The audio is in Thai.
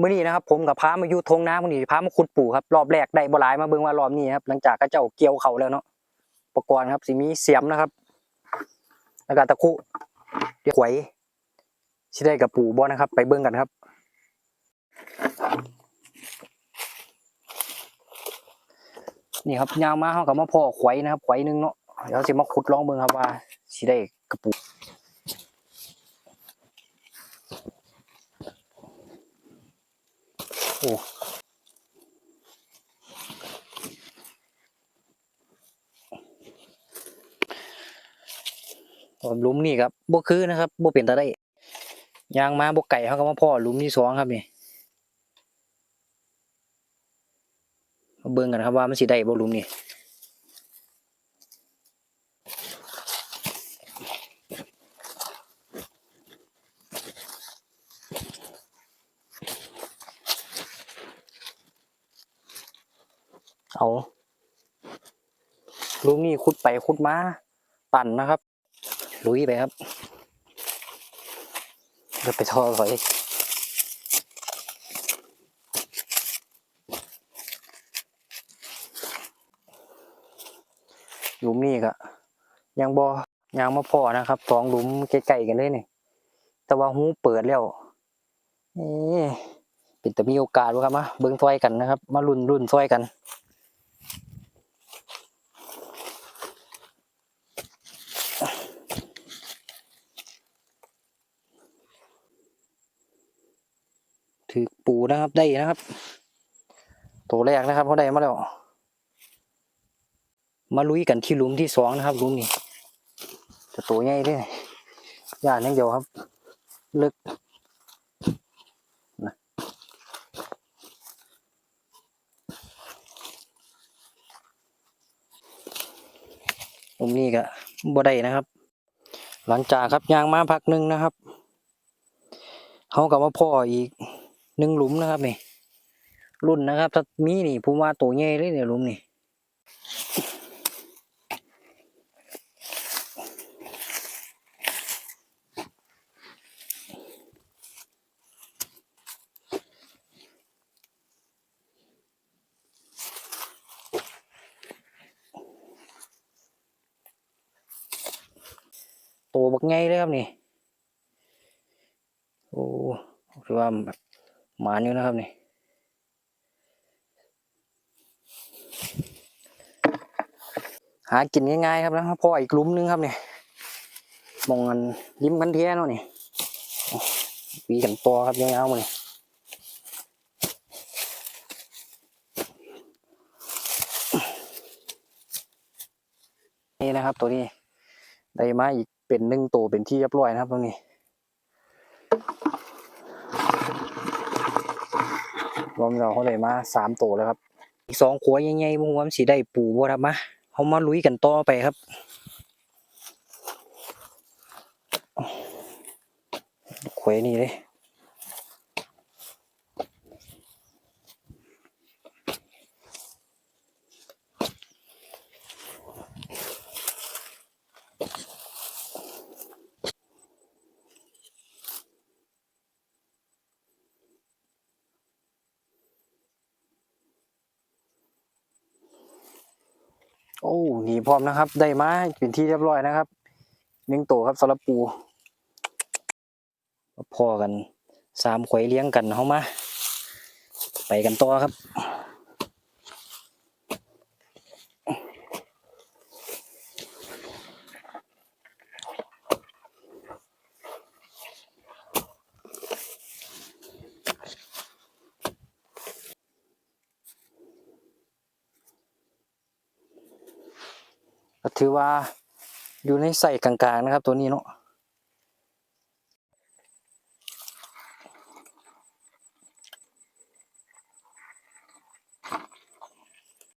มื้อนี้นะครับผมกับพามาอยู่ทงน้ำมื้อนี้พามาขุดปู่ครับรอบแรกได้บ่หลายมาเบิ่งว่ารอบนี้ครับหลังจากเขาเจ้าเกี่ยวเขาแล้วเนาะอุปกรณ์ครับสิมีเสียมนะครับแล้วก็ตะคุเดี๋ยวหวยสิได้กับปู่บ่นะครับ ไปเบิ่งกันครับ นี่ครับยางมาเฮากับมาพ่อขวยนะครับขวยหนึงเนาะเดี๋ยวสิมาขุดลองเบิ่งครับว่าสิได้กระปู หลุมนี่ครับบ่คือนะครับบ่เป็นตาได้ยางมาบ่ไก่เฮาก็มาพ่อหลุมที่สองครับนี่มาเบิ่งกันครับว่ามันสิได้บ่หลุมนี่เอาลุงนี่ขุดไปขุดมาตันนะครับ ลุยไปครับเดี๋ยวไปทอดไว้หลุมนี่ก็ยังบอยังมาพอนะครับสองหลุมใกล้ๆกันเลยนี่แต่ว่าหูเปิดแล้วนี่เป็นแต่มีโอกาสวะครับมาเบิ้งซอยกันนะครับ มารุ่นรุ่นซอยกันูนะครับได้นะครับ ตัวแรกนะครับเขาได้มาแล้ว มาลุยกันที่หลุมที่สองนะครับหลุมนี้จะตัวใหญ่ด้วยย่านย่างเดียวครับ ลึกนะหลุมนี้ก็บ่ได้นะครับ หลังจากครับยางมาพักหนึ่งนะครับเขากับมาพ่ออีก หนึ่งหลุมนะครับนี่ รุ่นนะครับ ถ้ามีนี่ผมว่าตัวใหญ่เลยเนี่ยหลุมนี่ตัวบักใหญ่เลยครับนี่ โอ้ถือว่าแบบ หมานอยู่นะครับนี่หากินง่ายๆครับนะครับพออีกลุมนึงครับเนี่ยมองกันยิ้มกันเทียเนาะนี่วีกันตัวครับยาวๆมานี่นี่นะครับตัวนี้ได้มาอีกเป็นหนึ่งตัวเป็นที่เรียบร้อยนะครับตรงนี้ รวมเราเขาเลยมาสามตัวแล้วครับ อีกสองขวใหญ่ๆมึงว่ามันสีได้ปูบ่ครับมาเขามาลุยกันต่อไปครับขวยนี่เลย โอ้หนีพร้อมนะครับ ได้มาเป็นที่เรียบร้อยนะครับหนึ่งตัวครับสำหรับปูพอกันสามขวยเลี้ยงกันเข้ามา ไปกันต่อครับ ถือว่าอยู่ในใส่กลางๆนะครับ ตัวนี้เนาะ